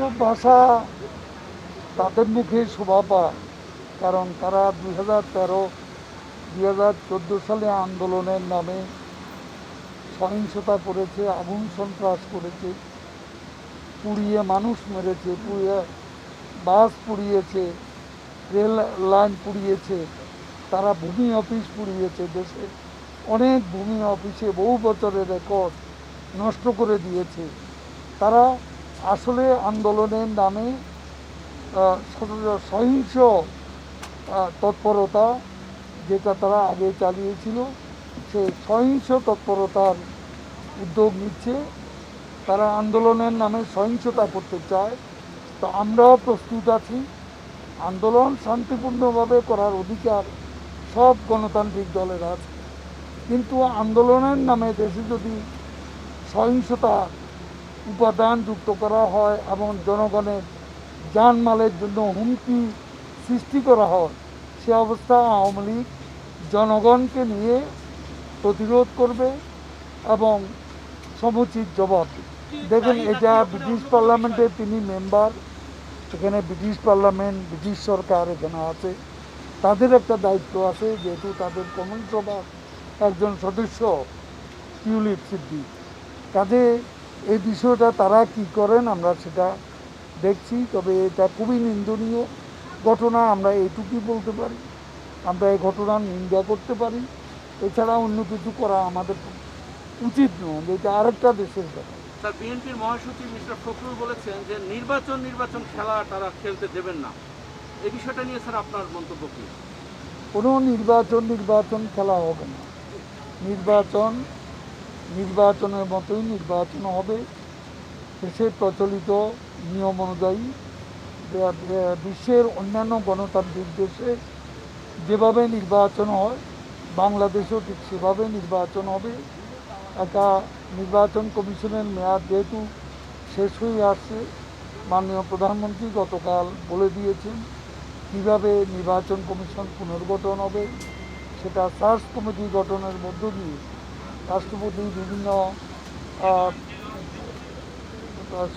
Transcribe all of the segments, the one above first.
এসব ভাষা তাদের মুখে শোভা পায়, কারণ তারা দুই হাজার তেরো, দুই হাজার চোদ্দ সালে আন্দোলনের নামে সহিংসতা করেছে, আগুন সন্ত্রাস করেছে, পুড়িয়ে মানুষ মেরেছে, পুড়িয়ে বাস পুড়িয়েছে, রেল লাইন পুড়িয়েছে, তারা ভূমি অফিস পুড়িয়েছে, দেশে অনেক ভূমি অফিসে বহু বছরের রেকর্ড নষ্ট করে দিয়েছে। তারা আসলে আন্দোলনের নামে সহিংস তৎপরতা যেটা তারা আগে চালিয়েছিল সেই সহিংস তৎপরতার উদ্যোগ নিচ্ছে। তারা আন্দোলনের নামে সহিংসতা করতে চায়। তো আমরাও প্রস্তুত আছি। আন্দোলন শান্তিপূর্ণভাবে করার অধিকার সব গণতান্ত্রিক দলের আছে। কিন্তু আন্দোলনের নামে দেশে যদি সহিংসতা উপাদান যুক্ত করা হয় এবং জনগণের জানমালের জন্য হুমকি সৃষ্টি করা হয়। সে অবস্থা আওয়ামী লীগ জনগণকে নিয়ে প্রতিরোধ করবে এবং সমুচিত জবাব। দেখুন এটা ব্রিটিশ পার্লামেন্টের তিনি মেম্বার, এখানে ব্রিটিশ পার্লামেন্ট, ব্রিটিশ সরকার এখানে আছে। তাদের একটা দায়িত্ব আছে, যেহেতু তাদের কমন সভার একজন সদস্য, টিউলিপ সিদ্দিক। কাজে এই বিষয়টা তারা কি করেন আমরা সেটা দেখছি তবে এটা খুবই নিন্দনীয় ঘটনা আমরা এইটুকুই বলতে পারি। আমরা এই ঘটনার নিন্দা করতে পারি। এছাড়া অন্য কিছু করা আমাদের উচিত নয় এটা আরেকটা দেশের ব্যাপার। স্যার বিএনপির মহাসচিব মিস্টার ফখরুল বলেছেন যে নির্বাচন নির্বাচন খেলা তারা খেলতে দেবেন না। এই বিষয়টা নিয়ে স্যার আপনার মন্তব্য কি? কোনো নির্বাচন নির্বাচন খেলা হবে না। নির্বাচন নির্বাচনের মতোই নির্বাচন হবে। দেশের প্রচলিত নিয়ম অনুযায়ী বিশ্বের অন্যান্য গণতান্ত্রিক দেশে যেভাবে নির্বাচন হয়, বাংলাদেশেও ঠিক সেভাবে নির্বাচন হবে। একটা নির্বাচন কমিশনের মেয়াদ যেহেতু শেষ হয়ে আসছে, মাননীয় প্রধানমন্ত্রী গতকাল বলে দিয়েছেন, কীভাবে নির্বাচন কমিশন পুনর্গঠন হবে, সেটা সার্চ কমিটি গঠনের মধ্য দিয়ে রাষ্ট্রপতি বিভিন্ন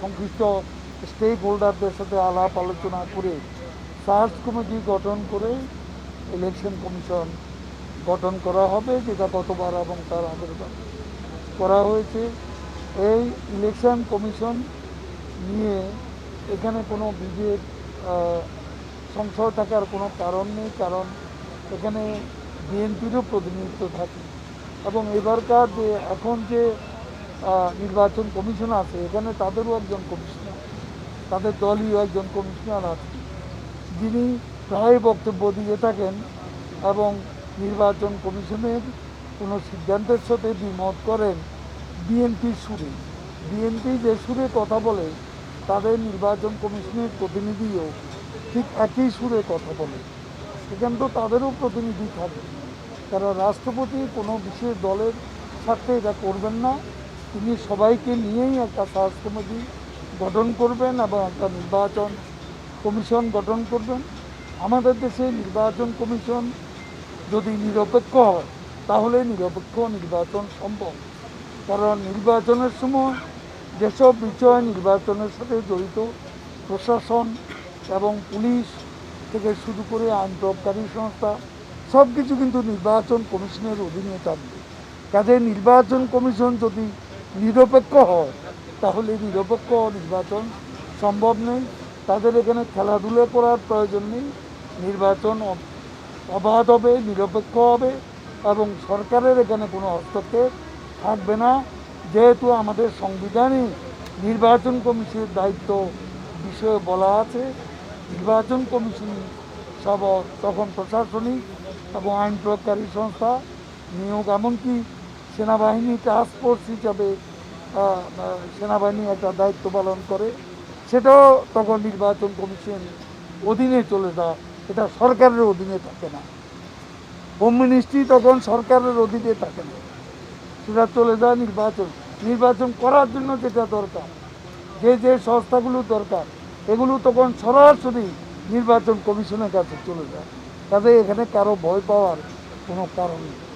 সংশ্লিষ্ট স্টেক হোল্ডারদের সাথে আলাপ আলোচনা করে সার্চ কমিটি গঠন করে ইলেকশন কমিশন গঠন করা হবে, যেটা গতবার এবং তার আগের করা হয়েছে। এই ইলেকশন কমিশন নিয়ে এখানে কোনো বিজের সংশয় থাকার কোনো কারণ নেই, কারণ এখানে বিএনপিরও প্রতিনিধিত্ব থাকে। এবং এবারকার যে এখন যে নির্বাচন কমিশন আছে, এখানে তাদেরও একজন কমিশনার, তাদের দলীয় একজন কমিশনার আছে যিনি প্রায় বক্তব্য দিয়ে থাকেন এবং নির্বাচন কমিশনের কোনো সিদ্ধান্তের সাথে দ্বিমত করেন বিএনপির সুরে। বিএনপি যে সুরে কথা বলে, তাদের নির্বাচন কমিশনের প্রতিনিধিও ঠিক একই সুরে কথা বলে। এখানে তো তাদেরও প্রতিনিধি থাকে। কারণ রাষ্ট্রপতি, কোনো বিশেষ দলের স্বার্থে এটা করবেন না। তিনি সবাইকে নিয়েই একটা সার্চ কমিটি গঠন করবেন এবং একটা নির্বাচন কমিশন গঠন করবেন। আমাদের দেশে নির্বাচন কমিশন যদি নিরপেক্ষ হয়, তাহলে নিরপেক্ষ নির্বাচন সম্ভব। কারণ নির্বাচনের সময় যেসব বিষয় নির্বাচনের সাথে জড়িত, প্রশাসন এবং পুলিশ থেকে শুরু করে আইন সংস্থা সব কিছু কিন্তু নির্বাচন কমিশনের অধীনে থাকবে। কাজে নির্বাচন কমিশন যদি নিরপেক্ষ হয়, তাহলে নিরপেক্ষ নির্বাচন সম্ভব নেই। তাদের এখানে খেলাধুলা করার প্রয়োজন নেই। নির্বাচন অবাধ হবে, নিরপেক্ষ হবে এবং সরকারের এখানে কোনো হস্তক্ষেপ থাকবে না। যেহেতু আমাদের সংবিধানে নির্বাচন কমিশনের দায়িত্ব বিষয়ে বলা আছে, নির্বাচন কমিশন সব তখন প্রশাসনিক এবং আইন প্রয়োগকারী সংস্থা নিয়োগ, এমনকি সেনাবাহিনী টাস্ক ফোর্স হিসাবে সেনাবাহিনী একটা দায়িত্ব পালন করে। সেটাও তখন নির্বাচন কমিশন অধীনে চলে যায় এটা সরকারের অধীনে থাকে না। হোম মিনিস্ট্রি তখন সরকারের অধীনে থাকে না। সেটা চলে যায় নির্বাচন। নির্বাচন করার জন্য যেটা দরকার, যে যে সংস্থাগুলো দরকার, এগুলো তখন সরাসরি নির্বাচন কমিশনের কাছে চলে যায়। কাজে এখানে কারও ভয় পাওয়ার কোনো কারণ নেই।